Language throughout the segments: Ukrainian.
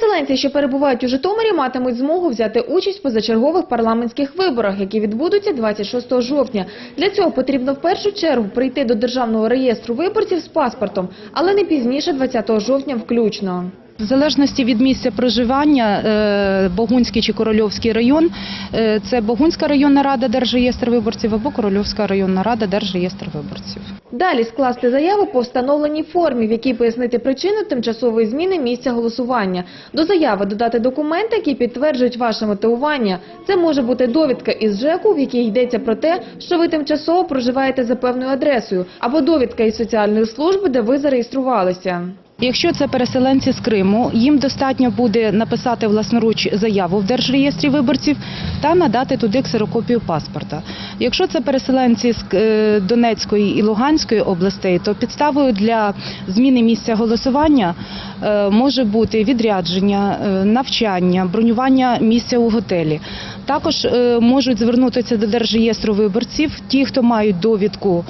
Переселенці, що перебувають у Житомирі, матимуть змогу взяти участь в позачергових парламентських виборах, які відбудуться 26 жовтня. Для цього потрібно в першу чергу прийти до Державного реєстру виборців з паспортом, але не пізніше 20 жовтня включно. В залежності від місця проживання, е, Богунський чи Корольовський район, е, це Богунська районна рада Держреєстр виборців або Корольовська районна рада Держреєстр виборців. Далі скласти заяву по встановленій формі, в якій пояснити причину тимчасової зміни місця голосування. До заяви додати документи, які підтверджують ваше мотивування. Це може бути довідка із ЖЕКу, в якій йдеться про те, що ви тимчасово проживаєте за певною адресою, або довідка із соціальної служби, де ви зареєструвалися. Якщо це переселенці з Криму, їм достатньо буде написати власноруч заяву в Держреєстрі виборців та надати туди ксерокопію паспорта. Якщо це переселенці з е, Донецької і Луганської областей, то підставою для зміни місця голосування е, може бути відрядження, е, навчання, бронювання місця у готелі. Також можуть звернутися до Держреєстру виборців ті, хто мають довідку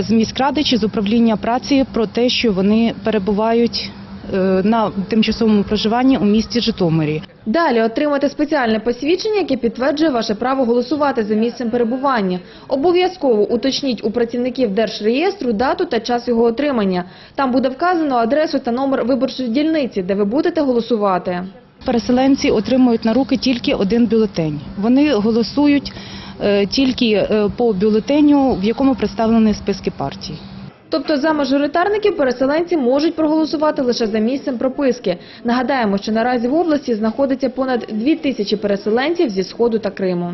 з міськради чи з управління праці про те, що вони перебувають е, на тимчасовому проживанні у місті Житомирі. Далі отримати спеціальне посвідчення, яке підтверджує ваше право голосувати за місцем перебування. Обов'язково уточніть у працівників Держреєстру дату та час його отримання. Там буде вказано адресу та номер виборчої дільниці, де ви будете голосувати. Переселенці отримують на руки тільки один бюлетень. Вони голосують е, тільки е, по бюлетеню, в якому представлені списки партій. Тобто за мажоритарників переселенці можуть проголосувати лише за місцем прописки. Нагадаємо, що наразі в області знаходиться понад 2 тисячі переселенців зі Сходу та Криму.